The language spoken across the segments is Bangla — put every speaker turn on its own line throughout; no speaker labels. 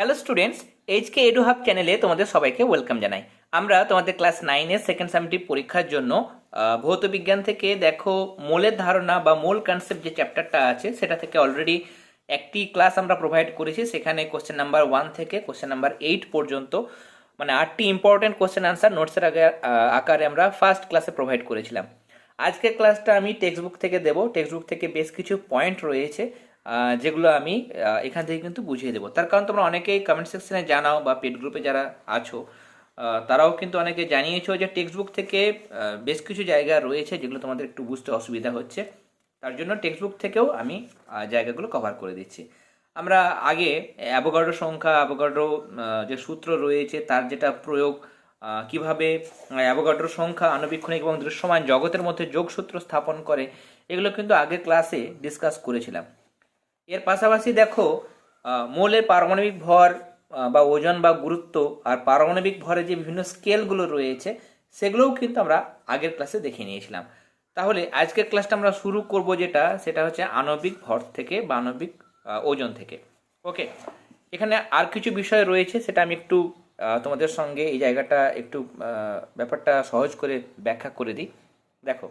Hello students HK edu hub চ্যানেলে তোমাদের সবাইকে ওয়েলকাম জানাই। আমরা তোমাদের ক্লাস নাইনের সেকেন্ড সামটিভ পরীক্ষার জন্য ভৌত বিজ্ঞান থেকে দেখো মোলের ধারণা বা মোল কনসেপ্ট যে চ্যাপ্টারটা আছে, সেটা থেকে অলরেডি একটি ক্লাস আমরা প্রোভাইড করেছি। সেখানে কোশ্চেন নাম্বার ওয়ান থেকে কোশ্চেন নাম্বার এইট পর্যন্ত মানে আটটি ইম্পর্টেন্ট কোশ্চেন আনসার নোটসের আগে আকারে আমরা ফার্স্ট ক্লাসে প্রোভাইড করেছিলাম। আজকের ক্লাসটা আমি টেক্সট বুক থেকে দেবো। টেক্সট বুক থেকে বেশ কিছু পয়েন্ট রয়েছে। যেগুলো আমি এখান থেকে কিন্তু বুঝিয়ে দেবো। তার কারণ তোমরা অনেকেই কমেন্ট সেকশনে জানাও বা পেড গ্রুপে যারা আছো তারাও কিন্তু অনেকে জানিয়েছো যে টেক্সট বুক থেকে বেশ কিছু জায়গা রয়েছে যেগুলো তোমাদের একটু বুঝতে অসুবিধা হচ্ছে। তার জন্য টেক্সট বুক থেকেও আমি জায়গাগুলো কভার করে দিচ্ছি। আমরা আগে অ্যাভোগাড্রো সংখ্যা অ্যাভোগাড্রো যে সূত্র রয়েছে, তার যেটা প্রয়োগ কীভাবে অ্যাভোগাড্রো সংখ্যা আণুবীক্ষণিক এবং দৃশ্যমান জগতের মধ্যে যোগসূত্র স্থাপন করে, এগুলো কিন্তু আগের ক্লাসে ডিসকাস করেছিলাম। এর পাশাপাশি দেখো মৌলের পারমাণবিক ভর বা ওজন বা গুরুত্ব আর পারমাণবিক ভরের যে বিভিন্ন স্কেলগুলো রয়েছে, সেগুলোও কিন্তু আমরা আগের ক্লাসে দেখে নিয়েছিলাম। তাহলে আজকের ক্লাসটা আমরা শুরু করব যেটা, সেটা হচ্ছে আণবিক ভর থেকে বা আণবিক ওজন থেকে। ওকে এখানে আর কিছু বিষয় রয়েছে, সেটা আমি একটু তোমাদের সঙ্গে এই জায়গাটা একটু ব্যাপারটা সহজ করে ব্যাখ্যা করে দিই। দেখো,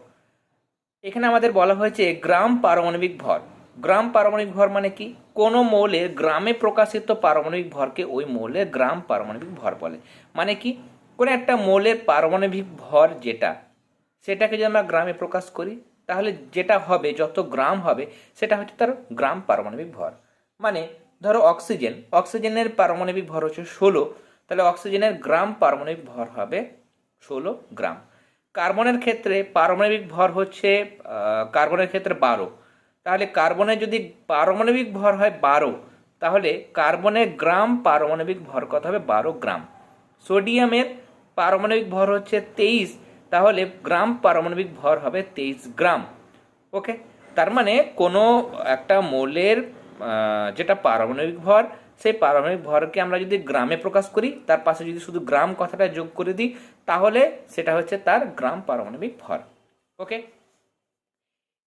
এখানে আমাদের বলা হয়েছে গ্রাম পারমাণবিক ভর। গ্রাম পারমাণবিক ভর মানে কি? কোন মৌলের গ্রামে প্রকাশিত পারমাণবিক ভরকে ওই মৌলের গ্রাম পারমাণবিক ভর বলে। মানে কি? কোনো একটা মৌলের পারমাণবিক ভর যেটা, সেটাকে যদি আমরা গ্রামে প্রকাশ করি, তাহলে যেটা হবে, যত গ্রাম হবে, সেটা হচ্ছে তার গ্রাম পারমাণবিক ভর। মানে ধরো অক্সিজেন, অক্সিজেনের পারমাণবিক ভর হচ্ছে ষোলো, তাহলে অক্সিজেনের গ্রাম পারমাণবিক ভর হবে ষোলো গ্রাম। কার্বনের ক্ষেত্রে পারমাণবিক ভর হচ্ছে কার্বনের ক্ষেত্রে বারো। তাহলে কার্বনের যদি পারমাণবিক ভর হয় বারো, তাহলে কার্বনের গ্রাম পারমাণবিক ভর কত হবে? বারো গ্রাম। সোডিয়ামের পারমাণবিক ভর হচ্ছে তেইশ, তাহলে গ্রাম পারমাণবিক ভর হবে তেইশ গ্রাম। ওকে? তার মানে কোনো একটা মৌলের যেটা পারমাণবিক ভর, সেই পারমাণবিক ভরকে আমরা যদি গ্রামে প্রকাশ করি, তার পাশে যদি শুধু গ্রাম কথাটা যোগ করে দিই, তাহলে সেটা হচ্ছে তার গ্রাম পারমাণবিক ভর। ওকে?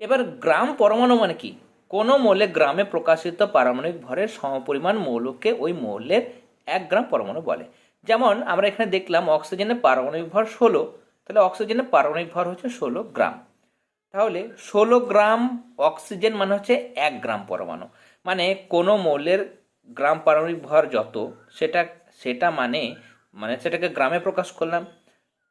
এবার গ্রাম পরমাণু মানে কি? কোনো মৌলে গ্রামে প্রকাশিত পারমাণবিক ভরের সমপরিমাণ মৌলকে ওই মৌলের এক গ্রাম পরমাণু বলে। যেমন আমরা এখানে দেখলাম অক্সিজেনের পারমাণবিক ভর ষোলো, তাহলে অক্সিজেনের পারমাণবিক ভর হচ্ছে ষোলো গ্রাম। তাহলে ষোলো গ্রাম অক্সিজেন মানে হচ্ছে এক গ্রাম পরমাণু। মানে কোনো মৌলের গ্রাম পারমাণবিক ভর যত, সেটা সেটা মানে মানে সেটাকে গ্রামে প্রকাশ করলাম।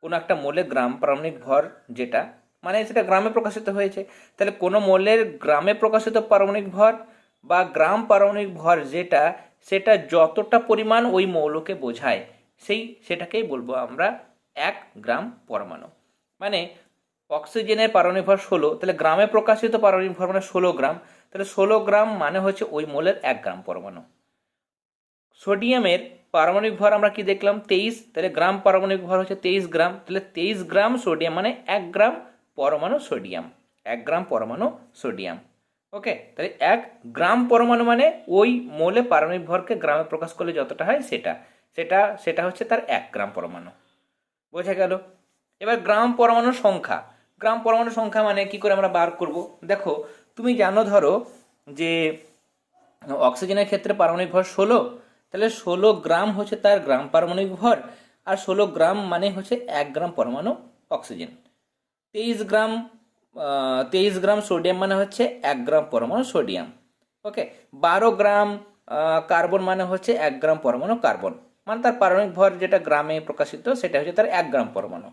কোনো একটা মৌলের গ্রাম পারমাণবিক ভর যেটা মানে সেটা গ্রামে প্রকাশিত হয়েছে। তাহলে কোনো মৌলের গ্রামে প্রকাশিত পারমাণবিক ভর বা গ্রাম পারমাণবিক ভর যেটা, সেটা যতটা পরিমাণ ওই মৌলকে বোঝায়, সেই সেটাকেই বলব আমরা এক গ্রাম পরমাণু। মানে অক্সিজেনের পারমাণবিক ভর ষোলো, তাহলে গ্রামে প্রকাশিত পারমাণবিক ভর মানে ষোলো গ্রাম, তাহলে ষোলো গ্রাম মানে হচ্ছে ওই মৌলের এক গ্রাম পরমাণু। সোডিয়ামের পারমাণবিক ভর আমরা কি দেখলাম? তেইশ, তাহলে গ্রাম পারমাণবিক ভর হচ্ছে তেইশ গ্রাম, তাহলে তেইশ গ্রাম সোডিয়াম মানে এক গ্রাম পরমাণু সোডিয়াম, এক গ্রাম পরমাণু সোডিয়াম। ওকে তাহলে এক গ্রাম পরমাণু মানে ওই মৌলে পারমাণবিক ভরকে গ্রামে প্রকাশ করলে যতটা হয় সেটা। সেটা সেটা হচ্ছে তার এক গ্রাম পরমাণু। বোঝা গেল? এবার গ্রাম পরমাণুর সংখ্যা। গ্রাম পরমাণু সংখ্যা মানে কি করে আমরা বার করব? দেখো, তুমি জানো ধরো যে অক্সিজেনের ক্ষেত্রে পারমাণবিক ভর ষোলো, তাহলে ষোলো গ্রাম হচ্ছে তার গ্রাম পারমাণবিক ভর আর ষোলো গ্রাম মানে হচ্ছে এক গ্রাম পরমাণু অক্সিজেন। তেইশ গ্রাম তেইশ গ্রাম সোডিয়াম মানে হচ্ছে এক গ্রাম পরমাণু সোডিয়াম ওকে বারো গ্রাম কার্বন মানে হচ্ছে এক গ্রাম পরমাণু কার্বন মানে তার পারমাণবিক ভর যেটা গ্রামে প্রকাশিত সেটা হচ্ছে তার এক গ্রাম পরমাণু।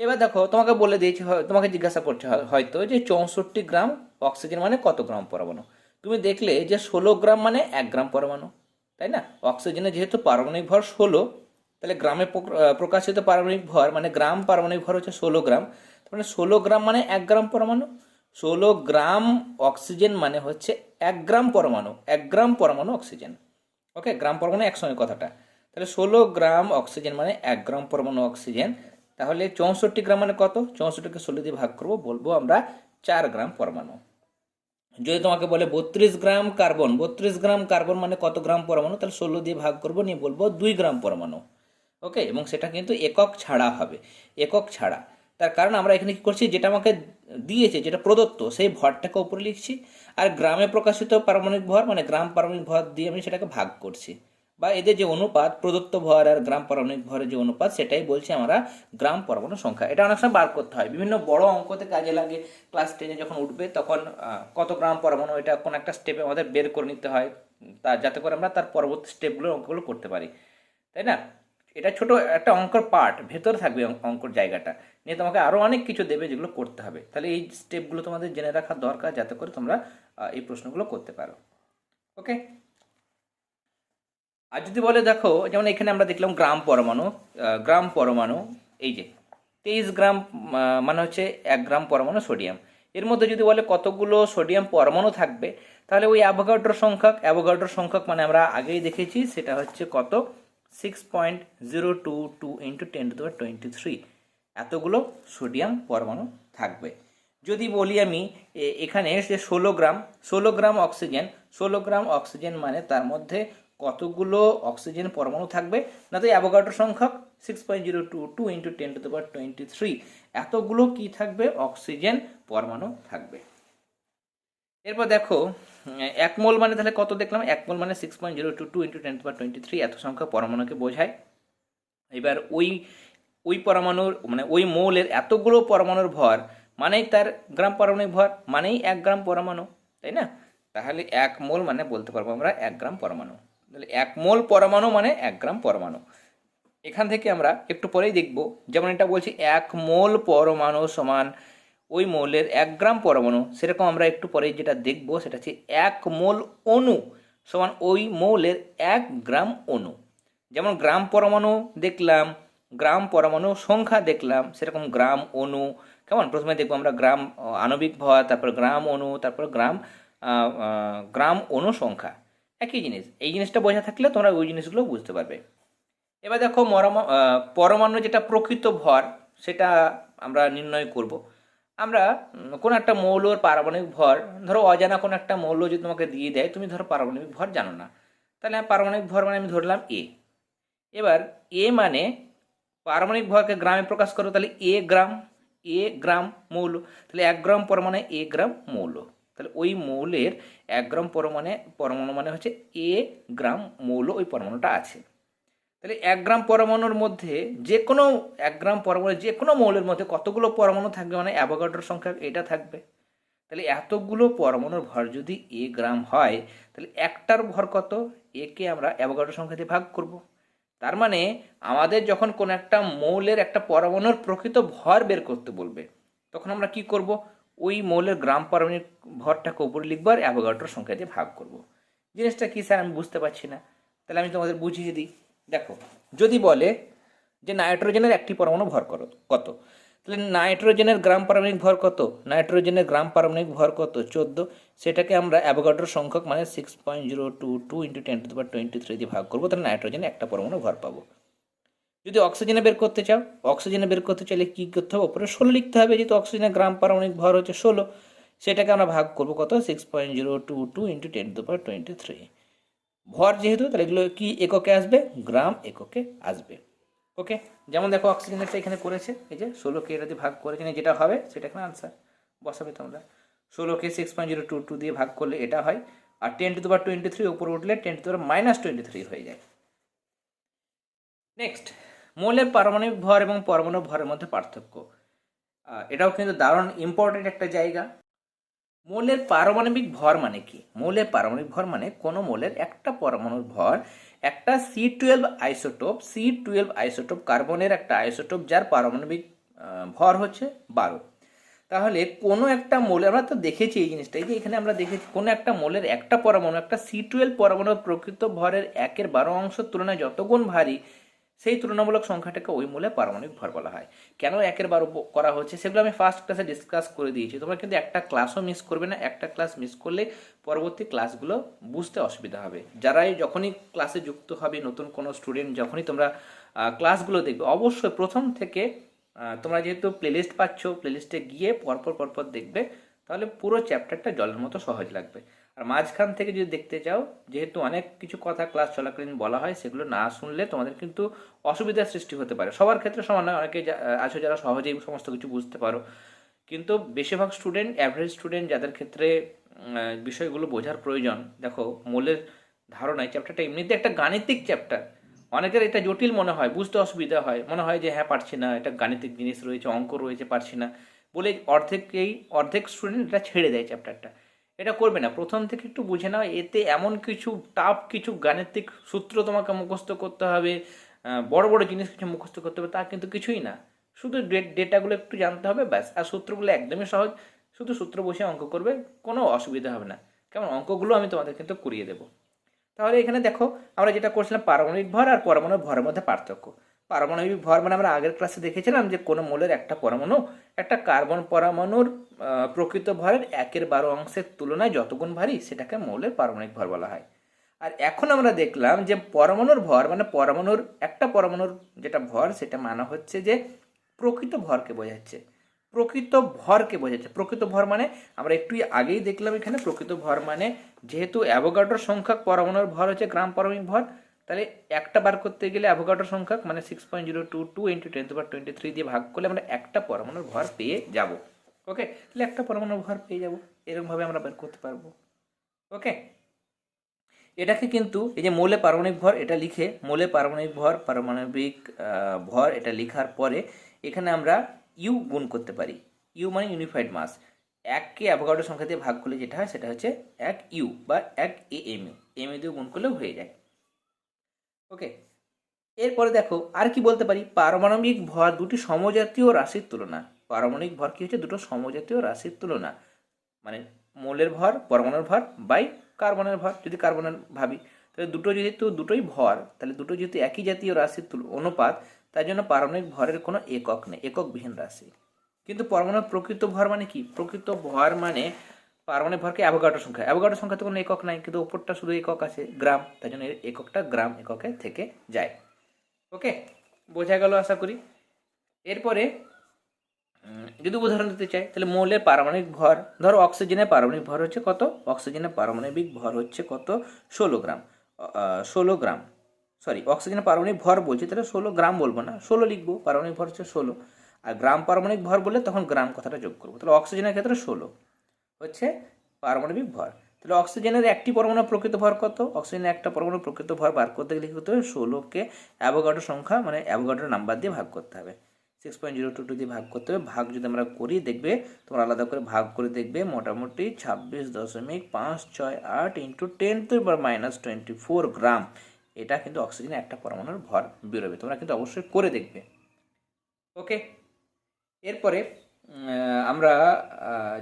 এবার দেখো, তোমাকে বলে দিয়েছি তোমাকে জিজ্ঞাসা করছে হয়- হয়তো যে চৌষট্টি গ্রাম অক্সিজেন মানে কত গ্রাম পরমাণু? তুমি দেখলে যে ষোলো গ্রাম মানে এক গ্রাম পরমাণু, তাই না? অক্সিজেনের যেহেতু পারমাণবিক ভর ষোলো, তাহলে গ্রামে প্রকাশিত পারমাণবিক ভর মানে গ্রাম পারমাণবিক ভর হচ্ছে ষোলো গ্রাম মানে ষোলো গ্রাম মানে এক গ্রাম পরমাণু। ষোলো গ্রাম অক্সিজেন মানে হচ্ছে এক গ্রাম পরমাণু, এক গ্রাম পরমাণু অক্সিজেন। ওকে গ্রাম পরমাণু একসঙ্গে কথাটা। তাহলে ষোলো গ্রাম অক্সিজেন মানে এক গ্রাম পরমাণু অক্সিজেন। তাহলে চৌষট্টি গ্রাম মানে কত? চৌষট্টিকে ষোলো দিয়ে ভাগ করব, বলব আমরা চার গ্রাম পরমাণু। যদি তোমাকে বলে বত্রিশ গ্রাম কার্বন, বত্রিশ গ্রাম কার্বন মানে কত গ্রাম পরমাণু? তাহলে ষোলো দিয়ে ভাগ করব, নিয়ে বলব দুই গ্রাম পরমাণু। ওকে এবং সেটা কিন্তু একক ছাড়া হবে, একক ছাড়া। তার কারণ আমরা এখানে কি করছি? যেটা আমাকে দিয়েছে, যেটা প্রদত্ত, সেই ভরটাকে উপরে লিখছি। আর গ্রামে প্রকাশিত পারমাণবিক ভর মানে গ্রাম পারমাণবিক ভর দিয়ে আমি সেটাকে ভাগ করছি। বা এদের যে অনুপাত, প্রদত্ত ভর আর গ্রাম পারমাণবিক ভরের যে অনুপাত, সেটাই বলছি আমরা গ্রাম পরমাণু সংখ্যা। এটা অনেক সময় বার করতে হয়। বিভিন্ন বড় অঙ্কতে কাজে লাগে। ক্লাস টেনে যখন উঠবে, তখন কত গ্রাম পরমাণু, এটা কোনো একটা স্টেপে আমাদের বের করে নিতে হয়। তা, যাতে করে আমরা তার পরবর্তী স্টেপগুলো অঙ্কগুলো করতে পারি। তাই না? এটা ছোট একটা অঙ্কর পার্ট ভেতরে থাকবে অঙ্ক- অঙ্কর জায়গাটা। নিয়ে তোমাকে আরও অনেক কিছু দেবে যেগুলো করতে হবে। তাহলে এই স্টেপগুলো তোমাদের জেনে রাখা দরকার যাতে করে তোমরা এই প্রশ্নগুলো করতে পারো। ওকে আর যদি বলে দেখো, যেমন এখানে আমরা দেখলাম গ্রাম পরমাণু গ্রাম পরমাণু, এই যে তেইশ গ্রাম মানে হচ্ছে এক গ্রাম পরমাণু সোডিয়াম। এর মধ্যে যদি বলে কতগুলো সোডিয়াম পরমাণু থাকবে, তাহলে ওই অ্যাভোগাড্রো সংখ্যক অ্যাভোগাড্রো সংখ্যক মানে আমরা আগেই দেখেছি, সেটা হচ্ছে কত? Six point zero two two into ten to twenty three এতগুলো সোডিয়াম পরমাণু থাকবে। যদি বলি আমি এখানে যে ষোলো গ্রাম ষোলো গ্রাম অক্সিজেন, ষোলো গ্রাম অক্সিজেন মানে তার মধ্যে কতগুলো অক্সিজেন পরমাণু থাকবে? না তো অ্যাভোগাড্রো সংখ্যক six point zero two two into ten to twenty three এতগুলো কি থাকবে? অক্সিজেন পরমাণু থাকবে। এরপর দেখো, এক মোল মানে তাহলে কত দেখলাম? এক মোল মানে six point zero two two into ten to twenty three এত সংখ্যক পরমাণুকে বোঝায়। এবার ওই ওই পরমাণুর মানে ওই মৌলের এতগুলো পরমাণুর ভর, মানেই তার গ্রাম পারমাণবিক ভর, মানেই এক গ্রাম পরমাণু, তাই না? তাহলে এক মোল মানে বলতে পারব আমরা এক গ্রাম পরমাণু। তাহলে এক মোল পরমাণু মানে এক গ্রাম পরমাণু। এখান থেকে আমরা একটু পরেই দেখব, যেমন এটা বলছি, এক মোল পরমাণু সমান ওই মৌলের এক গ্রাম পরমাণু, সেরকম আমরা একটু পরে যেটা দেখব, সেটা হচ্ছে এক মোল অণু সমান ওই মৌলের এক গ্রাম অণু। যেমন গ্রাম পরমাণু দেখলাম গ্রাম পরমাণু সংখ্যা দেখলাম, সেরকম গ্রাম অণু, কেমন? প্রথমে দেখব আমরা গ্রাম আণবিক ভর, তারপর গ্রাম অণু, তারপর গ্রাম গ্রাম অণু সংখ্যা। একই জিনিস, এই জিনিসটা বোঝা থাকলে তোমরা ওই জিনিসগুলো বুঝতে পারবে। এবার দেখো পরমাণু যেটা প্রকৃত ভর, সেটা আমরা নির্ণয় করব। আমরা কোনো একটা মৌলর পারমাণবিক ভর, ধরো অজানা কোনো একটা মৌল যদি তোমাকে দিয়ে দেয়, তুমি ধরো পারমাণবিক ভর জানো না। তাহলে পারমাণবিক ভর মানে আমি ধরলাম এ এবার এ মানে পারমাণবিক ভরকে গ্রামে প্রকাশ করো, তাহলে এ গ্রাম এ গ্রাম মৌল, তাহলে এক গ্রাম পরমাণু, এ গ্রাম মৌল। তাহলে ওই মৌলের এক গ্রাম পরমাণে, পরমাণু মানে হচ্ছে এ গ্রাম মৌল, ওই পরমাণুটা আছে। তাহলে এক গ্রাম পরমাণুর মধ্যে যে কোনো এক গ্রাম পরমাণু যে কোনো মৌলের মধ্যে কতগুলো পরমাণু থাকবে? মানে অ্যাভোগাড্রোর সংখ্যা এটা থাকবে। তাহলে এতগুলো পরমাণুর ভর যদি এ গ্রাম হয়, তাহলে একটার ভর কত? একে আমরা অ্যাভোগাড্রো সংখ্যা দিয়ে ভাগ করব। তার মানে আমাদের যখন কোনো একটা মৌলের একটা পরমাণুর প্রকৃত ভর বের করতে বলবে, তখন আমরা কি করব? ওই মৌলের গ্রাম পরমাণুর ভরটাকে উপরে লিখব আর অ্যাভোগাড্রোর সংখ্যা দিয়ে ভাগ করব। জিনিসটা কী স্যার? আমি বুঝতে পারছি না। তাহলে আমি তোমাদের বুঝিয়ে দিই। দেখো, যদি বলে যে নাইট্রোজেনের একটি পরমাণু ভর করো, কত? তাহলে নাইট্রোজেনের গ্রাম পারমাণবিক ভর কত? নাইট্রোজেনের গ্রাম পারমাণবিক ভর কত? চোদ্দ। সেটাকে আমরা অ্যাভোগাড্রোর সংখ্যক মানে six point zero two two into ten to twenty three দিয়ে ভাগ করব, তাহলে নাইট্রোজেনে একটা পরমাণু ভর পাবো। যদি অক্সিজেনে বের করতে চাও, অক্সিজেনে বের করতে চাইলে কী করতে হবে? ওপরে ষোলো লিখতে হবে, যেহেতু অক্সিজেনের গ্রাম পারমাণবিক ভর হচ্ছে ষোলো, সেটাকে আমরা ভাগ করব কত? Six point zero two two into ten to twenty three ভর যেহেতু, তাহলে এগুলো কী এককে আসবে? গ্রাম এককে আসবে। ওকে যেমন দেখো অক্সিজেনেরটা এখানে করেছে। এই যে ষোলোকে এটা দিয়ে ভাগ করেছে যেটা হবে, সেটা এখানে আনসার বসাবে তোমরা। ষোলোকে six point zero two two দিয়ে ভাগ করলে এটা হয়। আর ten to power twenty three উপরে উঠলে ten to power minus twenty three হয়ে যায়। নেক্সট মৌলের পারমাণবিক ভর এবং পরমাণু ভরের মধ্যে পার্থক্য। এটাও কিন্তু দারুণ ইম্পর্টেন্ট একটা জায়গা। মৌলের পারমাণবিক ভর মানে কি? মৌলের পারমাণবিক ভর মানে কোনো মৌলের একটা পরমাণুর ভর একটা C twelve isotope C twelve isotope কার্বনের একটা আইসোটোপ যার পারমাণবিক ভর হচ্ছে বারো। তাহলে কোনো একটা মোলে, আমরা তো দেখেছি এই জিনিসটা, এই যে এখানে আমরা দেখেছি কোনো একটা মোলের একটা পরমাণু, একটা সি টুয়েলভ পরমাণুর প্রকৃত ভরের একের বারো অংশ তুলনায় যত গুণ ভারী সেই তুলনামূলক সংখ্যাটাকে ওই মূলে পারমাণবিক ভর বলা হয়। কেন একের বারো করা হচ্ছে সেগুলো আমি ফার্স্ট ক্লাসে ডিসকাস করে দিয়েছি। তোমরা কিন্তু একটা ক্লাসও মিস করবে না, একটা ক্লাস মিস করলে পরবর্তী ক্লাসগুলো বুঝতে অসুবিধা হবে। যারাই যখনই ক্লাসে যুক্ত হবে, নতুন কোনো স্টুডেন্ট যখনই তোমরা ক্লাসগুলো দেখবে, অবশ্যই প্রথম থেকে তোমরা যেহেতু প্লেলিস্ট পাচ্ছ প্লেলিস্টে গিয়ে পরপর পরপর দেখবে, তাহলে পুরো চ্যাপ্টারটা জলের মতো সহজ লাগবে। আর মাঝখান থেকে যদি দেখতে চাও, যেহেতু অনেক কিছু কথা ক্লাস চলাকালীন বলা হয়, সেগুলো না শুনলে তোমাদের কিন্তু অসুবিধার সৃষ্টি হতে পারে। সবার ক্ষেত্রে সমান নয়, অনেকে আছো যারা সহজেই সমস্ত কিছু বুঝতে পারো। কিন্তু বেশিরভাগ স্টুডেন্ট অ্যাভারেজ স্টুডেন্ট যাদের ক্ষেত্রে বিষয়গুলো বোঝার প্রয়োজন, দেখো মূলের ধারণা এই চ্যাপ্টারটা এমনিতে একটা গাণিতিক চ্যাপ্টার অনেকের এটা জটিল মনে হয়, বুঝতে অসুবিধা হয়। মনে হয় যে হ্যাঁ পারছি না, এটা গাণিতিক জিনিস রয়েছে, অঙ্ক রয়েছে, পারছি না। বলে অর্ধেককেই অর্ধেক স্টুডেন্ট এটা ছেড়ে দেয় চ্যাপ্টারটা এটা করবে না। প্রথম থেকে একটু বুঝে নাও, এতে এমন কিছু টাফ কিছু গাণিতিক সূত্র তোমাকে মুখস্থ করতে হবে বড় বড় জিনিস কিছু মুখস্থ করতে হবে, তা কিন্তু কিছুই না। শুধু ডেটাগুলো একটু জানতে হবে, ব্যাস। আর সূত্রগুলো একদমই সহজ, শুধু সূত্র বসে অঙ্ক করবে, কোনো অসুবিধা হবে না। কেমন? অঙ্কগুলো আমি তোমাদের কিন্তু করিয়ে দেবো। তাহলে এখানে দেখো, আমরা যেটা করছিলাম, পারমাণবিক ভর আর পরমাণু ভরের মধ্যে পার্থক্য। পারমাণবিক ভর মানে আমরা আগের ক্লাসে দেখেছিলাম যে কোনো মৌলের একটা পরমাণু একটা কার্বন পরমাণুর প্রকৃত ভরের একের বারো অংশের তুলনায় যতগুণ ভারী সেটাকে মৌলের পারমাণবিক ভর বলা হয়। আর এখন আমরা দেখলাম যে পরমাণুর ভর মানে পরমাণুর, একটা পরমাণুর যেটা ভর সেটা মানা হচ্ছে যে প্রকৃত ভরকে বোঝাচ্ছে। প্রকৃত ভরকে বোঝাচ্ছে। প্রকৃত ভর মানে আমরা একটু আগেই দেখলাম এখানে প্রকৃত ভর মানে যেহেতু অ্যাভোগাড্রোর সংখ্যক পরমাণুর ভর হচ্ছে গ্রাম পারমাণবিক ভর তাহলে একটা বার করতে গেলে অ্যাভোগাড্রোর সংখ্যা মানে six point zero two two into ten per twenty three দিয়ে ভাগ করলে আমরা একটা পরমাণুর ভর পেয়ে যাব। ওকে তাহলে একটা পরমাণুর ভর পেয়ে যাব। এরকমভাবে আমরা বের করতে পারব। ওকে এটাকে কিন্তু এই যে মোলে পারমাণবিক ভর, এটা লিখে মৌলে পারমাণবিক ভর পারমাণবিক ভর এটা লেখার পরে এখানে আমরা ইউ গুণ করতে পারি। ইউ মানে ইউনিফাইড মাস এককে অ্যাভোগাড্রো সংখ্যা দিয়ে ভাগ করলে যেটা হয় সেটা হচ্ছে এক ইউ বা এক A M U M U দিয়ে গুণ করলেও হয়ে যায়। ওকে এরপরে দেখো, আর কি বলতে পারি? পারমাণবিক ভর দুটি সমজাতীয় রাশির তুলনা। পারমাণবিক ভর কি হচ্ছে? দুটো সমজাতীয় রাশির তুলনা। মানে মৌলের ভর, পরমাণুর ভর বাই কার্বনের ভর। যদি কার্বনের ভাবি, তাহলে দুটো যেহেতু দুটোই ভর, তাহলে দুটো যেহেতু একই জাতীয় রাশির তুল- অনুপাত তাই জন্য পারমাণবিক ভরের কোনো একক নেই, এককবিহীন রাশি। কিন্তু পরমাণুর প্রকৃত ভর মানে কি? প্রকৃত ভর মানে পারমাণবিক ভরকে অ্যাভোগাড্রো সংখ্যা। অ্যাভোগাড্রো সংখ্যা তো কোনো একক নাই, কিন্তু ওপরটা শুধু একক আছে, গ্রাম। তাই জন্য এককটা গ্রাম এককে থেকে যায়। ওকে, বোঝা গেল আশা করি? এরপরে যদি উদাহরণ দিতে চাই, তাহলে মৌলের পারমাণবিক ভর, ধরো অক্সিজেনের পারমাণবিক ভর হচ্ছে কত? অক্সিজেনের পারমাণবিক ভর হচ্ছে কত? ষোলো গ্রাম। ষোলো গ্রাম। সরি, অক্সিজেনের পারমাণবিক ভর বলছি, তাহলে ষোলো গ্রাম বলব না। ষোলো লিখব, পারমাণবিক ভর হচ্ছে ষোলো। আর গ্রাম পারমাণবিক ভর বললে তখন গ্রাম কথাটা যোগ করব। তাহলে অক্সিজেনের ক্ষেত্রে ষোলো। হচ্ছে পারমাণবিক ভর। তাহলে অক্সিজেনের একটি পরমাণু প্রকৃত ভর কত? অক্সিজেনের একটা পরমাণু প্রকৃত ভর বার করতে গেলে কি করতে হবে? ষোলোকে অ্যাভোগাড্রো সংখ্যা মানে অ্যাভোগাড্রো নাম্বার দিয়ে ভাগ করতে হবে। Six point zero two two দিয়ে ভাগ করতে হবে। ভাগ যদি আমরা করি, দেখবে তোমরা আলাদা করে ভাগ করে দেখবে মোটামুটি ছাব্বিশ দশমিক পাঁচ ছয় আট ইন্টু টেন তো to minus twenty four gram এটা কিন্তু অক্সিজেনের একটা পরমাণুর ভর বেরোবে। তোমরা কিন্তু অবশ্যই করে দেখবে। ওকে এরপরে আমরা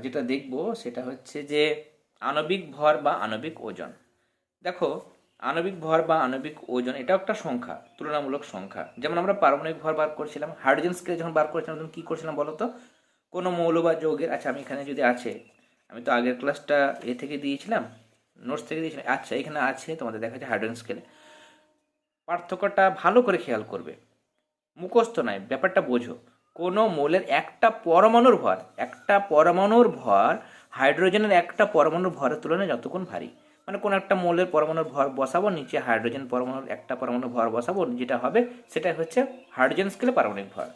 যেটা দেখব সেটা হচ্ছে যে আণবিক ভর বা আণবিক ওজন। দেখো, আণবিক ভর বা আণবিক ওজন এটাও একটা সংখ্যা, তুলনামূলক সংখ্যা। যেমন আমরা পারমাণবিক ভর বার করছিলাম, হাইড্রোজেন স্কেল যখন বার করেছিলাম, তখন কী করছিলাম বলো তো? কোনো মৌল বা যৌগের আচ্ছা আমি এখানে যদি আছে, আমি তো আগের ক্লাসটা এ থেকে দিয়েছিলাম নোটস থেকে দিয়েছিলাম আচ্ছা এখানে আছে, তোমাদের দেখা যাচ্ছে হাইড্রোজেন স্কেলে। পার্থক্যটা ভালো করে খেয়াল করবে। মুখস্থ নয়, ব্যাপারটা বোঝো। কোনো মৌলের একটা পরমাণুর ভর, একটা পরমাণুর ভর, হাইড্রোজেনের একটা পরমাণুর ভরের তুলনায় যতক্ষণ ভারী। মানে কোনো একটা মৌলের পরমাণুর ভর বসাবো, নিচে হাইড্রোজেন পরমাণুর একটা পরমাণুর ভর বসাবো, যেটা হবে সেটা হচ্ছে হাইড্রোজেন স্কেলে পারমাণবিক ভর।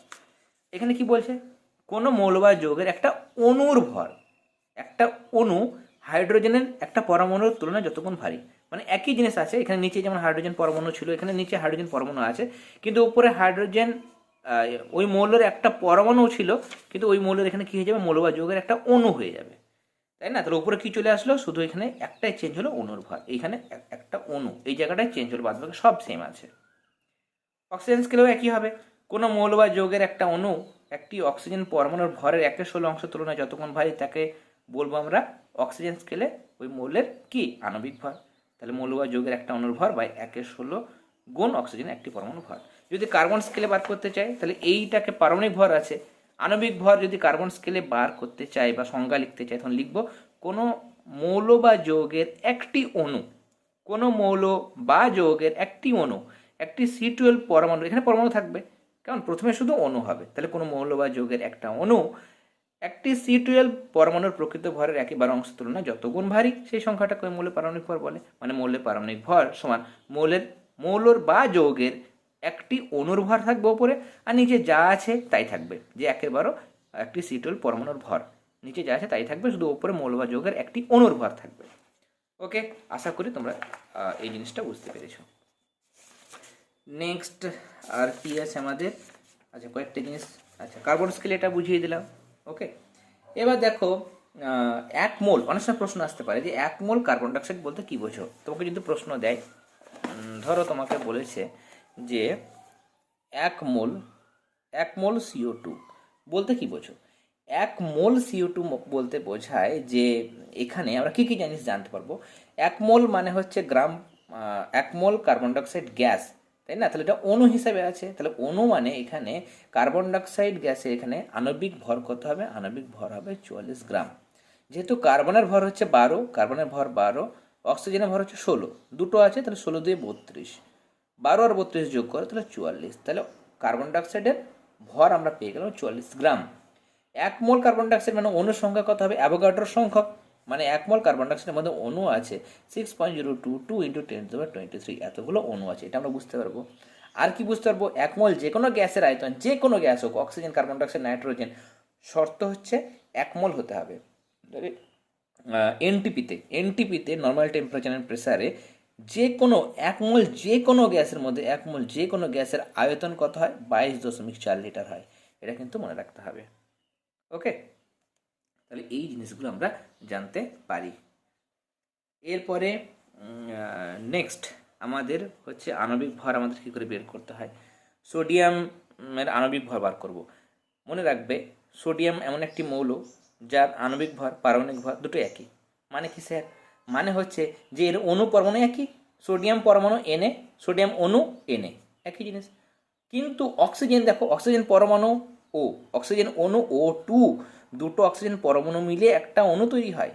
এখানে কি বলছে? কোনো মৌল বা যৌগের একটা অণুর ভর, একটা অণু হাইড্রোজেনের একটা পরমাণুর তুলনায় যতক্ষণ ভারী। মানে একই জিনিস আছে, এখানে নিচে যেমন হাইড্রোজেন পরমাণু ছিল, এখানে নিচে হাইড্রোজেন পরমাণু আছে, কিন্তু উপরে হাইড্রোজেন ওই মৌলের একটা পরমাণু ছিল, কিন্তু ওই মৌলের এখানে কী হয়ে যাবে? মৌল বা যৌগের একটা অণু হয়ে যাবে। তাই না? তাহলে উপরে কী চলে আসলো? শুধু এখানে একটাই চেঞ্জ হলো অণুর ভর এইখানে একটা অণু। এই জায়গাটায় চেঞ্জ হলো, বাদ বাকি সব সেম আছে। অক্সিজেন স্কেলেও একই হবে। কোনো মৌল বা যৌগের একটা অণু একটি অক্সিজেন পরমাণুর ভরের একের ষোলো অংশ তুলনায় যতক্ষণ ভারী, তাকে বলব আমরা অক্সিজেন স্কেলে ওই মৌলের কি? আণবিক ভর। তাহলে মৌল বা যৌগের একটা অণুর ভর বা একের ষোলো গুণ অক্সিজেন একটি পরমাণু ভর। যদি কার্বন স্কেলে বার করতে চাই তাহলে এইটাকে পারমাণবিক ভর আছে। আণবিক ভর যদি কার্বন স্কেলে বার করতে চাই বা সংজ্ঞা লিখতে চাই তখন লিখব কোনো মৌল বা যৌগের একটি অণু, কোনো মৌল বা যৌগের একটি অণু, একটি সি টুয়েলভ পরমাণু, এখানে পরমাণু থাকবে। কারণ প্রথমে শুধু অণু হবে, তাহলে কোনো মৌল বা যৌগের একটা অণু, একটি সি টুয়েলভ পরমাণুর প্রকৃত ভরের একেবারে অংশ তুলনায় যত গুণ ভারী, সেই সংখ্যাটাকে মৌলের পারমাণবিক ভর বলে। মানে মৌলের পারমাণবিক ভর সমান মৌলের, মৌলর বা যৌগের একটি অণুর ভর থাকবে ওপরে আর নিচে যা আছে তাই থাকবে। যে একেবারে একটি সিটল পরমাণুর ভর। নিচে যা আছে তাই থাকবে, শুধু ওপরে মৌল বা যৌগের একটি অণুর ভর থাকবে। ওকে? আশা করি তোমরা এই জিনিসটা বুঝতে পেরেছ। নেক্সট আর কি আছে আমাদের? আচ্ছা কয়েকটা জিনিস। আচ্ছা কার্বন স্কেল এটা বুঝিয়ে দিলাম। ওকে? এবার দেখো এক মোল, অনেক সময় প্রশ্ন আসতে পারে যে এক মোল কার্বন ডাইঅক্সাইড বলতে কি বোঝো? তোমাকে যদি প্রশ্ন দেয় ধরো তোমাকে বলেছে যে এক মোল এক মোল সিও টু বলতে কি বোঝো? এক মোল সিও টু বলতে বোঝায় যে এখানে আমরা কী কী জিনিস জানতে পারব? এক মোল মানে হচ্ছে গ্রাম এক মোল কার্বন ডাইঅক্সাইড গ্যাস তাই না? তাহলে এটা অণু হিসাবে আছে। তাহলে অণু মানে এখানে কার্বন ডাইঅক্সাইড গ্যাসে এখানে আণবিক ভর কত হবে? আণবিক ভর হবে চুয়াল্লিশ গ্রাম। যেহেতু কার্বনের ভর হচ্ছে বারো, কার্বনের ভর বারো, অক্সিজেনের ভর হচ্ছে ষোলো। দুটো আছে, তাহলে ষোলো দিয়ে বত্রিশ। বারো আর বত্রিশ যোগ করে তাহলে চুয়াল্লিশ। তাহলে কার্বন ডাইঅক্সাইডের ভর আমরা পেয়ে গেলাম চুয়াল্লিশ গ্রাম। এক মোল কার্বন ডাইঅক্সাইড মানে অণুর সংখ্যা কত হবে? অ্যাভোগাড্রোর সংখ্যক। মানে এক মোল কার্বন ডাইঅক্সাইডের মধ্যে অণু আছে six point zero two two into ten to twenty three এতগুলো অণু আছে, এটা আমরা বুঝতে পারব। আর কি বুঝতে পারব? এক মোল যে কোনো গ্যাসের আয়তন, যে কোনো গ্যাস হোক অক্সিজেন কার্বন ডাইঅক্সাইড নাইট্রোজেন শর্ত হচ্ছে এক মোল হতে হবে। এনটিপিতে এনটিপিতে নর্মাল টেম্পারেচার অ্যান্ড প্রেসারে যে কোনো এক মোল যে কোনো গ্যাসের মধ্যে, এক মোল যে কোনো গ্যাসের আয়তন কত হয়? বাইশ দশমিক চার লিটার হয়। এটা কিন্তু মনে রাখতে হবে। ওকে? তাহলে এই জিনিসগুলো আমরা জানতে পারি। এরপরে নেক্সট আমাদের হচ্ছে আণবিক ভর আমাদের কী করে বের করতে হয়? সোডিয়ামের আণবিক ভর বার করব। মনে রাখবে, সোডিয়াম এমন একটি মৌল যার আণবিক ভর, পারমাণবিক ভর দুটো একই। মানে কি স্যার? মানে হচ্ছে যে এর অণু পরমাণু একই, সোডিয়াম পরমাণু এনে সোডিয়াম অণু এনে একই জিনিস। কিন্তু অক্সিজেন, দেখো, অক্সিজেন পরমাণু ও অক্সিজেন অণু ও টু দুটো অক্সিজেন পরমাণু মিলে একটা অণু তৈরি হয়,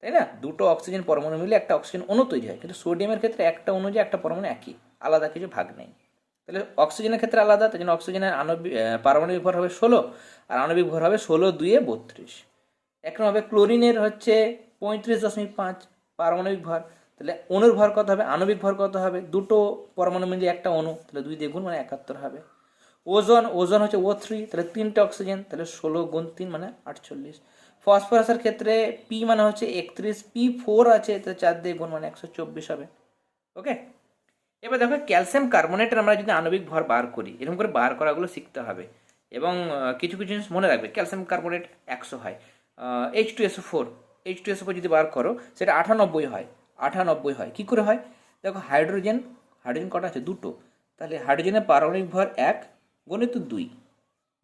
তাই না? দুটো অক্সিজেন পরমাণু মিলে একটা অক্সিজেন অণু তৈরি হয়, কিন্তু সোডিয়ামের ক্ষেত্রে একটা অণু যে একটা পরমাণু একই, আলাদা কিছু ভাগ নেই। তাহলে অক্সিজেনের ক্ষেত্রে আলাদা তাই জন্য অক্সিজেনের আণবিক পারমাণবিক ভর হবে ষোলো, আর আণবিক ভর হবে ষোলো দুয়ে বত্রিশ। একরকম হবে ক্লোরিনের হচ্ছে পঁয়ত্রিশ দশমিক পাঁচ পারমাণবিক ভর, তাহলে অণুর ভর কত হবে? আণবিক ভর কত হবে? দুটো পরমাণু মিলে একটা অণু তাহলে দুই দিয়ে গুণ মানে একাত্তর হবে। ওজন ওজন হচ্ছে ও থ্রি, তাহলে তিনটে অক্সিজেন, তাহলে ষোলো গুণ তিন মানে আটচল্লিশ। ফসফরাসের ক্ষেত্রে পি মানে হচ্ছে একত্রিশ পি ফোর আছে, তাহলে চার দিয়ে গুণ মানে একশো চব্বিশ হবে। ওকে এবার দেখো, ক্যালসিয়াম কার্বনেটের আমরা যদি আণবিক ভর বার করি, এরকম করে বার করাগুলো শিখতে হবে। এবং কিছু কিছু জিনিস মনে রাখবে, ক্যালসিয়াম কার্বোনেট একশো হয়। H two SO four H two SO four যদি বার করো, সেটা আটানব্বই হয়। আটানব্বই হয়। কী করে হয়? দেখো হাইড্রোজেন হাইড্রোজেন কটা আছে? দুটো। তাহলে হাইড্রোজেনের পারমাণবিক ভর এক, গণিত দুই।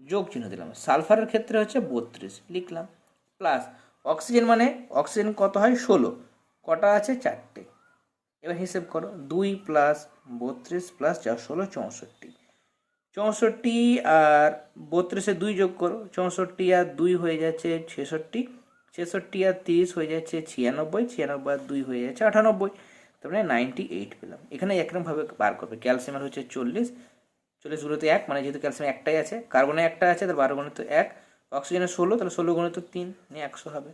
যোগ চিহ্ন দিলাম। সালফারের ক্ষেত্রে হচ্ছে বত্রিশ। লিখলাম। প্লাস অক্সিজেন মানে অক্সিজেন কত হয়? ষোলো। কটা আছে? চারটে। এবার হিসেব করো। দুই প্লাস বত্রিশ প্লাস চার ষোলো, চৌষট্টি। চৌষট্টি আর বত্রিশে দুই যোগ করো। চৌষট্টি আর দুই হয়ে যাচ্ছে ছেষট্টি। ছেষট্টি আর তিরিশ হয়ে যাচ্ছে ছিয়ানব্বই ছিয়ানব্বই আর দুই হয়ে যাচ্ছে আটানব্বই। তার মানে নাইনটি এইট পেলাম। এখানে একরকমভাবে বার করবে। ক্যালসিয়ামের হচ্ছে চল্লিশ। চল্লিশ চল্লিশগুলোতে এক মানে যেহেতু ক্যালসিয়াম একটাই আছে কার্বনে একটা আছে, তাহলে বারো গুণিত এক। অক্সিজেনের ষোলো, তাহলে ষোলো গুণিত তিন, নিয়ে একশো হবে।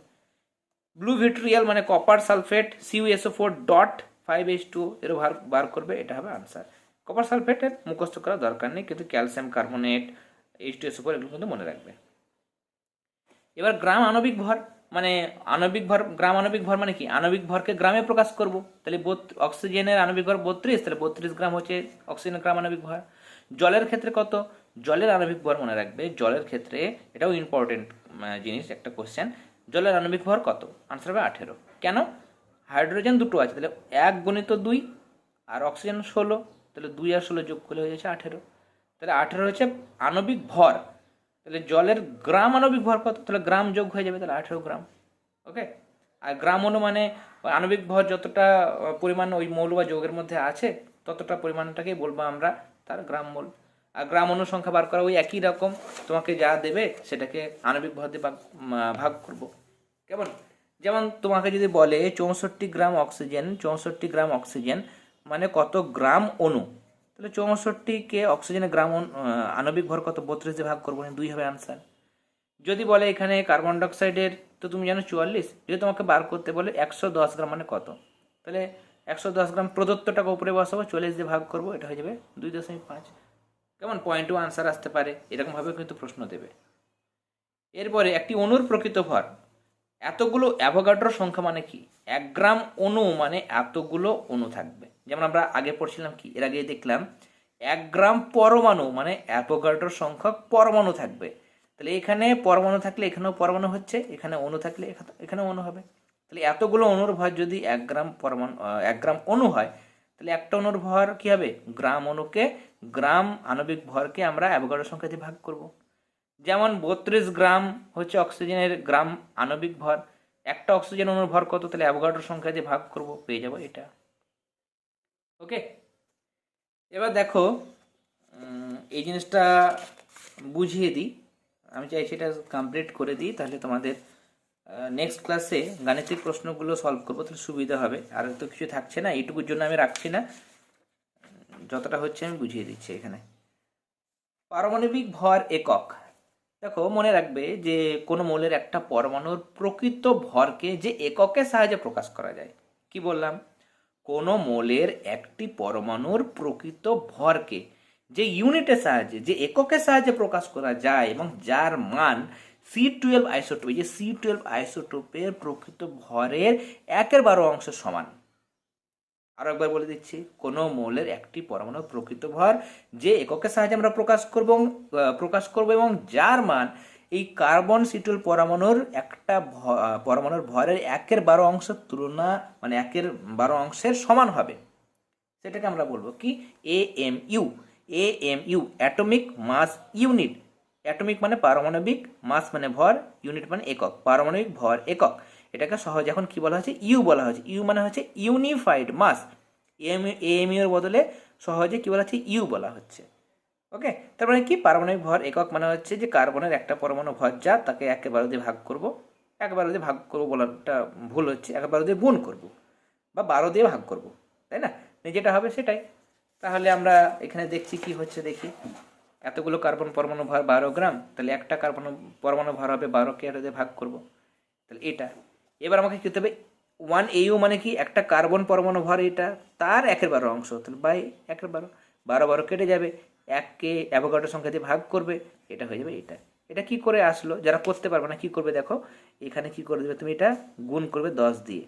ব্লু ভিট্রিয়াল মানে copper sulphate C U S O four dot five H two এর বার বার করবে, এটা হবে আনসার কপার সালফেটের মুখস্থ করার দরকার নেই, কিন্তু calcium carbonate H two SO four এগুলো কিন্তু মনে রাখবে। এবার গ্রাম আণবিক ভর। মানে আণবিক ভর, গ্রাম আণবিক ভর মানে কি? আণবিক ভরকে গ্রামে প্রকাশ করব। তাহলে অক্সিজেনের আণবিক ভর বত্রিশ, তাহলে বত্রিশ গ্রাম হচ্ছে অক্সিজেনের গ্রাম আণবিক ভর। জলের ক্ষেত্রে কত? জলের আণবিক ভর মনে রাখবে। জলের ক্ষেত্রে এটাও ইম্পর্টেন্ট জিনিস, একটা কোশ্চেন জলের আণবিক ভর কত? আনসার হবে আঠেরো। কেন? হাইড্রোজেন দুটো আছে, তাহলে এক গণিত দুই আর অক্সিজেন ষোলো, তাহলে দুই আর ষোলো যোগ করলে হয়ে যাচ্ছে আঠেরো। তাহলে আঠেরো হচ্ছে আণবিক ভর। তাহলে জলের গ্রাম আণবিক ভর কত? তাহলে গ্রাম যোগ হয়ে যাবে তাহলে আঠেরো গ্রাম। ওকে আর গ্রাম অনু মানে আণবিক ভর যতটা পরিমাণ ওই মৌল বা যৌগের মধ্যে আছে, ততটা পরিমাণটাকেই বলব আমরা তার গ্রাম মোল। আর গ্রাম অনু সংখ্যা বার করা ওই একই রকম, তোমাকে যা দেবে সেটাকে আণবিক ভর দিয়ে ভাগ ভাগ করব। কেমন? যেমন তোমাকে যদি বলে চৌষট্টি গ্রাম অক্সিজেন, চৌষট্টি গ্রাম অক্সিজেন মানে কত গ্রাম অণু তাহলে চৌষট্টিকে অক্সিজেনের গ্রাম আণবিক ভর কত? বত্রিশ ভাগ করব না দুই হবে আনসার যদি বলে এখানে কার্বন ডাইঅক্সাইডের তো তুমি জানো চুয়াল্লিশ? যদি তোমাকে বার করতে বলে একশো দশ গ্রাম মানে কত? তাহলে একশো দশ গ্রাম প্রদত্তটাকে উপরে বসাবো, চল্লিশ দিয়ে ভাগ করব, এটা হয়ে যাবে দুই দশমিক পাঁচ। কেমন? পয়েন্ট পয়েন্টও আনসার আসতে পারে, এরকমভাবে কিন্তু প্রশ্ন দেবে। এরপরে একটি অণুর প্রকৃত ভর এতগুলো অ্যাভোগাড্রোর সংখ্যা মানে কি? এক গ্রাম অণু মানে এতগুলো অণু থাকবে। যেমন আমরা আগে পড়ছিলাম কি? এর আগে দেখলাম, এক গ্রাম পরমাণু মানে অ্যাভোগাড্রোর সংখ্যক পরমাণু থাকবে। তাহলে এখানে পরমাণু থাকলে এখানেও পরমাণু হচ্ছে, এখানে অণু থাকলে এখা- এখানেও অণু হবে। তাহলে এতগুলো অণুর ভর যদি এক গ্রাম পরমাণু এক গ্রাম অণু হয়, তাহলে একটা অণুর ভর কি হবে? গ্রাম অণুকে, গ্রাম আণবিক ভরকে আমরা অ্যাভোগাড্রোর সংখ্যা দিয়ে ভাগ করব। যেমন বত্রিশ গ্রাম হচ্ছে অক্সিজেনের গ্রাম আণবিক ভর। একটা অক্সিজেন অণুর ভর কত? তাহলে অ্যাভোগাড্রোর সংখ্যা দিয়ে ভাগ করব, পেয়ে যাব এটা। ওকে? এবার দেখো এই জিনিসটা বুঝিয়ে দিই। আমি চাইছি এটা কমপ্লিট করে দিই, তাহলে তোমাদের নেক্সট ক্লাসে গাণিতিক প্রশ্নগুলো সলভ করব, তাহলে সুবিধা হবে। আর তো কিছু থাকছে না, এইটুকুর জন্য আমি রাখছি না। যতটা হচ্ছে আমি বুঝিয়ে দিচ্ছি এখানে। পারমাণবিক ভর একক। দেখো, মনে রাখবে যে কোনো মৌলের একটা পরমাণুর প্রকৃত ভরকে যে এককের সাহায্যে প্রকাশ করা যায়। কি বললাম? কোনো মৌলের একটি পরমাণুর প্রকৃত ভরকে যে ইউনিটের সাহায্যে, যে এককের সাহায্যে প্রকাশ করা যায় এবং যার মান সি টুয়েলভ আইসোটোপ যে সি টুয়েলভ আইসোটোপের প্রকৃত ভরের একের বারো অংশ সমান। আরও একবার বলে দিচ্ছি, কোনো মৌলের একটি পরমাণু প্রকৃত ভর যে এককের সাহায্যে আমরা প্রকাশ করব প্রকাশ করব এবং যার মান এই কার্বন সিটুল পরমাণুর একটা পরমাণুর ভরের একের বারো অংশ তুলনা মানে একের বারো অংশের সমান হবে। সেটাকে আমরা বলব কি? A M U A M U atomic mass unit atomic মানে পারমাণবিক মাস মানে ভর ইউনিট মানে একক, পারমাণবিক ভর একক। এটাকে সহজ, এখন কি বলা হচ্ছে ইউ বলা হচ্ছে ইউ মানে হচ্ছে ইউনিফাইড মাস। এম এম ইউর বদলে সহজে কি বলা হচ্ছে? ইউ বলা হচ্ছে। ওকে? তার মানে কি? পারমাণবিক ভর একক মানে হচ্ছে যে কার্বনের একটা পরমাণু ভর যা, তাকে একে বারো দিয়ে ভাগ করব এক বারো দিয়ে ভাগ করব বলাটা ভুল হচ্ছে এক বারো দিয়ে গুণ করব বা বারো দিয়ে ভাগ করব, তাই না? যেটা হবে সেটাই। তাহলে আমরা এখানে দেখছি কি হচ্ছে দেখি। এতগুলো কার্বন পরমাণু ভর বারো গ্রাম, তাহলে একটা কার্বন পরমাণু ভর হবে বারো কে দিয়ে ভাগ করব, তাহলে এটা এবার আমাকে কি হবে? ওয়ান এইউ মানে কি? একটা কার্বন পরমাণু ভর এটা, তার একের বারো অংশ তাহলে বাই একের বারো বারো বারো কেটে যাবে। এককে অ্যাভোগাড্রো সংখ্যা দিয়ে ভাগ করবে, এটা হয়ে যাবে এটা। এটা কি করে আসলো? যারা করতে পারবে না, কি করবে দেখো? এখানে কি করে দেবে? তুমি এটা গুণ করবে দশ দিয়ে।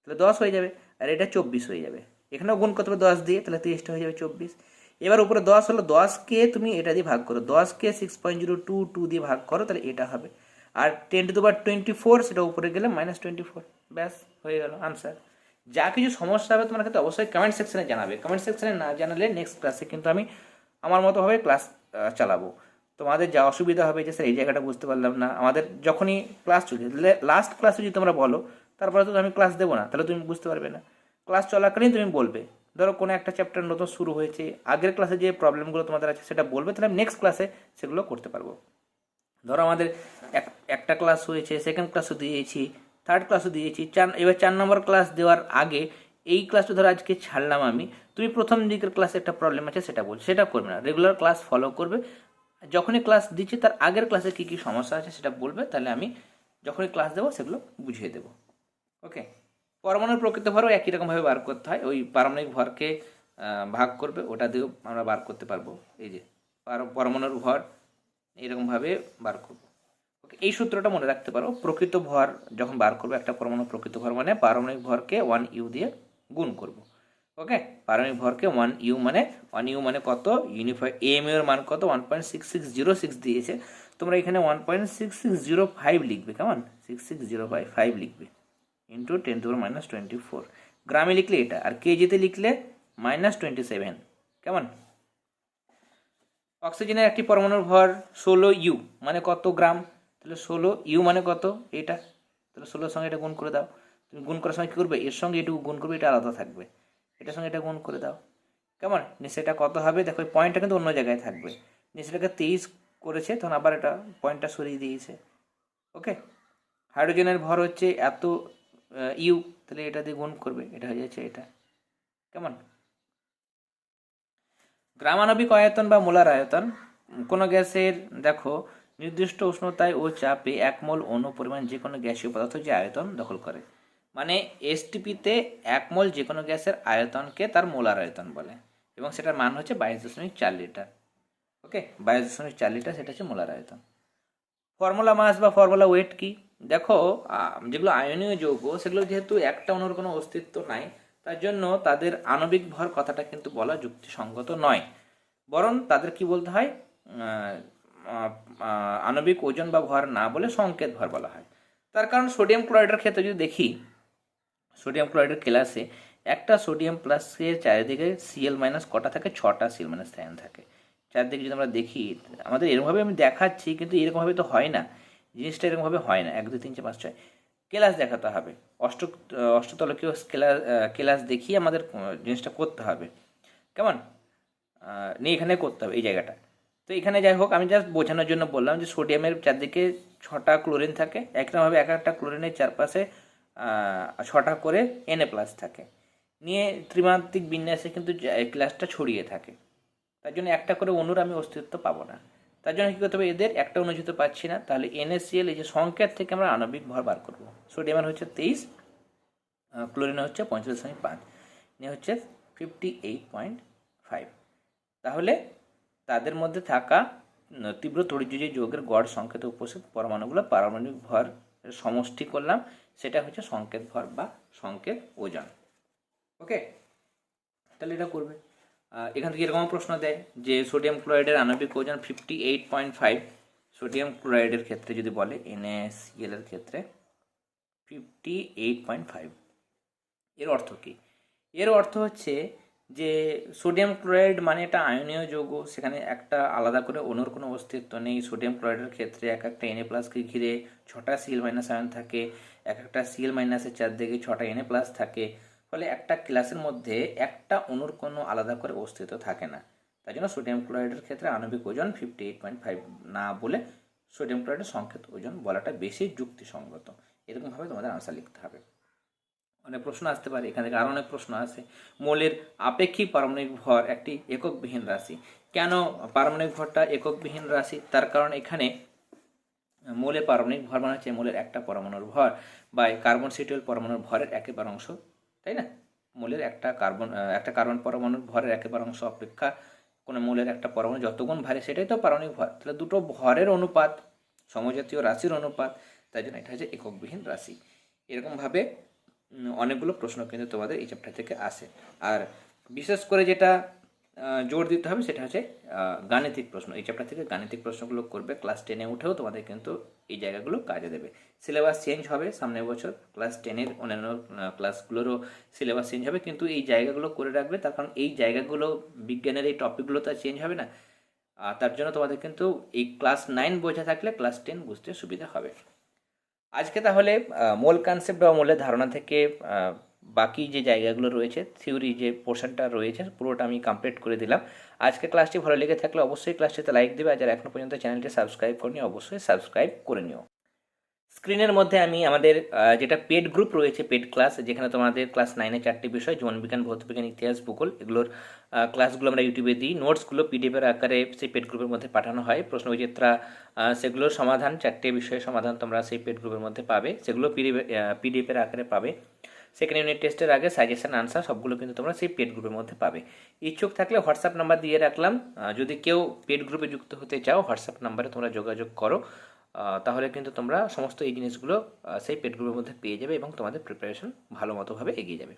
তাহলে দশ হয়ে যাবে, আর এটা চব্বিশ হয়ে যাবে। এখানেও গুণ করতে হবে দশ দিয়ে, তাহলে তিরিশটা হয়ে যাবে চব্বিশ। এবার উপরে দশ হলো দশকে তুমি এটা দিয়ে ভাগ করো। দশকে six point zero two two দিয়ে ভাগ করো, তাহলে এটা হবে। আর টেন টু দু টোয়েন্টি ফোর সেটা উপরে গেলে মাইনাস টোয়েন্টি ফোর ব্যাস, হয়ে গেল আনসার যা কিছু সমস্যা হবে তোমার ক্ষেত্রে অবশ্যই কমেন্ট সেকশনে জানাবে। কমেন্ট সেকশনে না জানালে নেক্সট ক্লাসে কিন্তু আমি আমার মতোভাবে ক্লাস চালাবো। তোমাদের যা অসুবিধা হবে যে স্যার এই জায়গাটা বুঝতে পারলাম না। আমাদের যখনই ক্লাস চলছে লাস্ট ক্লাসে যদি তোমরা বলো, তারপরে তো আমি ক্লাস দেবো না, তাহলে তুমি বুঝতে পারবে না। ক্লাস চলাকালীন তুমি বলবে, ধরো কোনো একটা চ্যাপ্টার নতুন শুরু হয়েছে, আগের ক্লাসে যে প্রবলেমগুলো তোমাদের আছে সেটা বলবে, তাহলে আমি নেক্সট ক্লাসে সেগুলো করতে পারব। ধরো আমাদের এক, একটা ক্লাস হয়েছে সেকেন্ড ক্লাসও দিয়েছি থার্ড ক্লাসও দিয়েছি, চার, এবার চার নম্বর ক্লাস দেওয়ার আগে এই ক্লাসটা ধরো আজকে ছাড়লাম আমি, তুমি প্রথম দিকের ক্লাসে একটা প্রবলেম আছে সেটা বল সেটা করবে না রেগুলার ক্লাস ফলো করবে, যখনই ক্লাস দিচ্ছি তার আগের ক্লাসে কী কী সমস্যা আছে সেটা বলবে, তাহলে আমি যখনই ক্লাস দেবো সেগুলো বুঝিয়ে দেবো ওকে পরমাণুর প্রকৃত ভরও একই রকমভাবে বার করতে হয়, ওই পারমাণবিক ভরকে ভাগ করবে, ওটা দিয়েও আমরা বার করতে পারব, এই যে, পার- পরমাণুর ভর এইরকমভাবে বার করব। ওকে এই সূত্রটা মনে রাখতে পারো, প্রকৃত ভর যখন বার করব, একটা পরমাণু প্রকৃত ভর মানে পারমাণবিক ভরকে ওয়ান ইউ দিয়ে গুণ করব। ওকে পারমাণবিক ভরকে ওয়ান ইউ মানে ওয়ান ইউ মানে কত? ইউনিফাই এম এর মান কত? One point six six zero six দিয়েছে। তোমরা এখানে one point six six zero five লিখবে, কেমন? Six six zero five five লিখবে into ten to minus twenty four গ্রামে লিখলে এটা, আর কেজিতে লিখলে মাইনাস টোয়েন্টি সেভেন কেমন? অক্সিজেনের একটি পরমাণুর ভর ষোলো ইউ মানে কত গ্রাম? তাহলে ষোলো ইউ মানে কত? এটা। তাহলে ষোলোর সঙ্গে এটা গুণ করে দাও। তুমি গুণ করার সময় কী করবে? এর সঙ্গে এটুকু গুণ করবে, এটা আলাদা থাকবে। এটার সঙ্গে এটা গুণ করে দাও। কেমন? নিশ্চয় এটা কত হবে? দেখো, এই পয়েন্টটা কিন্তু অন্য জায়গায় থাকবে। নিশ্চয় এটাকে তেইশ করেছে, তখন আবার এটা পয়েন্টটা সরিয়ে দিয়েছে। ওকে হাইড্রোজেনের ভর হচ্ছে এত ইউ তাহলে এটা দিয়ে গুণ করবে। এটা হয়ে যাচ্ছে এটা। কেমন? গ্রামাণবিক আয়তন বা মোলার আয়তন, কোনো গ্যাসের, দেখো, নির্দিষ্ট উষ্ণতায় ও চাপে এক মোল অণু পরিমাণ যে কোনো গ্যাসীয় পদার্থ যে আয়তন দখল করে। মানে এসটিপিতে এক মোল যে কোনো গ্যাসের আয়তনকে তার মোলার আয়তন বলে এবং সেটার মান হচ্ছে বাইশ দশমিক চার লিটার। ওকে? বাইশ দশমিক চার লিটার সেটা হচ্ছে মোলার আয়তন। ফর্মুলা মাস বা ফর্মুলা ওয়েট কি? দেখো যেগুলো আয়নীয় যৌগ, সেগুলো যেহেতু একটা অণুর কোনো অস্তিত্ব নাই তার জন্য তাদের আণবিক ভর কথাটা কিন্তু বলা যুক্তিসঙ্গত নয়। বরং তাদের কি বলতে হয়? আণবিক ওজন বা ভর না বলে সংকেত ভর বলা হয়। তার কারণ সোডিয়াম ক্লোরাইডের ক্ষেত্রে যদি দেখি, সোডিয়াম ক্লোরাইডের ক্লাসে একটা সোডিয়াম প্লাসের চারিদিকে সিএল মাইনাস কটা থাকে? ছটা সিএল মাইনাস আয়ন থাকে। চারদিকে যদি আমরা দেখি, আমাদের এরকমভাবে আমি দেখাচ্ছি, কিন্তু এরকমভাবে তো হয় না। জিনিসটা এরকমভাবে হয় না। এক, দুই, তিন, চার, পাঁচ, ছয়। ক্লাস দেখাতে হবে। অষ্ট, অষ্টতলকীয় ক্লাস ক্লাস দেখিয়ে আমাদের জিনিসটা করতে হবে। কেমন? নিয়ে এখানে করতে হবে এই জায়গাটা। তো এখানে যাই হোক, আমি জাস্ট বোঝানোর জন্য বললাম যে সোডিয়ামের চারদিকে ছটা ক্লোরিন থাকে। একরকমভাবে এক একটা ক্লোরিনের চারপাশে ছটা করে এনএ প্লাস থাকে। নিয়ে ত্রিমাত্রিক বিন্যাসে কিন্তু ক্লাসটা ছড়িয়ে থাকে। তার জন্য একটা করে অণুর আমি অস্তিত্ব পাবো না। তার জন্য কী করতে হবে? এদের একটা অণু পাচ্ছি না। তাহলে এনএসিএল এই যে সংকেত থেকে আমরা আণবিক ভর বার করব। সোডিয়ামের হচ্ছে তেইশ ক্লোরিন হচ্ছে পঁয়তাল্লিশ দশমিক পাঁচ। নিয়ে হচ্ছে ফিফটি এইট পয়েন্ট ফাইভ তাহলে তাদের মধ্যে থাকা তীব্র তড়িৎযোজী যৌগের গড় সংকেত উপস্থিত পরমাণুগুলো পারমাণবিক ভর সমষ্টি করলাম, সেটা হচ্ছে সংকেত ভর বা সংকেত ওজন। ওকে তাহলে এটা করবে। এখান থেকে এরকম প্রশ্ন দেয় যে সোডিয়াম ক্লোরাইডের আণবিক ওজন fifty eight point five sodium ক্লোরাইডের ক্ষেত্রে যদি বলে এনএসিএল এর ক্ষেত্রে ফিফটি এইট পয়েন্ট ফাইভ এর অর্থ কী? এর অর্থ হচ্ছে যে সোডিয়াম ক্লোরাইড মানে এটা আয়নীয় যৌগ, সেখানে একটা আলাদা করে অণুর কোনো অস্তিত্ব নেই। সোডিয়াম ক্লোরাইডের ক্ষেত্রে এক একটা এনএ প্লাসকে ঘিরে ছটা সিএল মাইনাস আয়ন থাকে, এক একটা সিএল মাইনাসের চারদিকে ছটা এনএ প্লাস থাকে। ফলে একটা ক্লাসের মধ্যে একটা অণুর কোনো আলাদা করে অস্তিত্ব থাকে না। তাই জন্য সোডিয়াম ক্লোরাইডের ক্ষেত্রে আণবিক ওজন ফিফটি এইট পয়েন্ট ফাইভ না বলে সোডিয়াম ক্লোরাইডের সংকেত ওজন বলাটা বেশি যুক্তিসঙ্গত। এরকমভাবে তোমাদের আনসার লিখতে হবে। অনেক প্রশ্ন আসতে পারে, এখান থেকে আরও অনেক প্রশ্ন আসে মৌলের আপেক্ষিক পারমাণবিক ভর একটি এককবিহীন রাশি। কেন পারমাণবিক ভরটা এককবিহীন রাশি? তার কারণ এখানে মৌলের পারমাণবিক ভর মানে হচ্ছে মৌলের একটা পরমাণুর ভর বা কার্বন সিটুয়েল পরমাণুর ভরের একেবারে অংশ তাই না? মূলের একটা কার্বন একটা কার্বন পরমাণুর ভরের একেবারে অংশ অপেক্ষা কোনো মূলের একটা পরমাণু যতগুণ ভারী সেটাই তো পারমাণবিক ভর। তাহলে দুটো ভরের অনুপাত, সমজাতীয় রাশির অনুপাত, তাই জন্য এটা হচ্ছে এককবিহীন রাশি। এরকমভাবে অনেকগুলো প্রশ্ন কিন্তু তোমাদের এই চ্যাপ্টার থেকে আসে। আর বিশেষ করে যেটা জোর দিতে হবে, সেটা হচ্ছে গাণিতিক প্রশ্ন। এই চ্যাপ্টার থেকে গাণিতিক প্রশ্নগুলো করবে ক্লাস টেনে উঠেও তোমাদের কিন্তু এই জায়গাগুলো কাজে দেবে। সিলেবাস চেঞ্জ হবে সামনের বছর ক্লাস টেনের অন্যান্য ক্লাসগুলোরও সিলেবাস চেঞ্জ হবে, কিন্তু এই জায়গাগুলো করে রাখবে, তার কারণ এই জায়গাগুলো বিজ্ঞানের এই টপিকগুলো তো চেঞ্জ হবে না। আর তার জন্য তোমাদের কিন্তু এই ক্লাস নাইন বোঝা থাকলে ক্লাস টেন বুঝতে সুবিধা হবে। আজকে তাহলে মূল কনসেপ্ট বা মূলের ধারণা থেকে বাকি যে জায়গাগুলো রয়েছে থিওরি যে পোর্শনটা রয়েছে, পুরোটা আমি কমপ্লিট করে দিলাম। আজকে ক্লাসটি ভালো লেগে থাকলে অবশ্যই ক্লাসটিতে লাইক দেবে আর যারা এখনও পর্যন্ত চ্যানেলটি সাবস্ক্রাইব করেনি, অবশ্যই সাবস্ক্রাইব করে নিও। স্ক্রিনের মধ্যে আমি আমাদের যেটা পেড গ্রুপ রয়েছে পেড ক্লাস যেখানে তোমাদের ক্লাস নাইনে চারটি বিষয়, জীবন বিজ্ঞান ভৌতবিজ্ঞান ইতিহাস, ভূগোল, এগুলোর ক্লাসগুলো আমরা ইউটিউবে দিই। নোটসগুলো পিডিএফের আকারে সেই পেড গ্রুপের মধ্যে পাঠানো হয়। প্রশ্ন বিচিত্রা সেগুলোর সমাধান, চারটে বিষয়ের সমাধান তোমরা সেই পেড গ্রুপের মধ্যে পাবে। সেগুলো পিডিএফ পিডিএফের আকারে পাবে। সেকেন্ড ইউনিট টেস্টের আগে সাজেশন আনসার সবগুলো কিন্তু তোমরা সেই পেড গ্রুপের মধ্যে পাবে। ইচ্ছুক থাকলে হোয়াটসঅ্যাপ নাম্বার দিয়ে রাখলাম। যদি কেউ পেড গ্রুপে যুক্ত হতে চাও হোয়াটসঅ্যাপ নাম্বারে তোমরা যোগাযোগ করো। তাহলে কিন্তু তোমরা সমস্ত এই জিনিসগুলো সেই পেড গ্রুপের মধ্যে পেয়ে যাবে এবং তোমাদের প্রিপারেশন ভালো মতোভাবে এগিয়ে যাবে।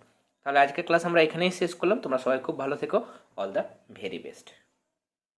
তাহলে আজকের ক্লাস আমরা এখানেই শেষ করলাম। তোমরা সবাই খুব ভালো থেকো। All the very best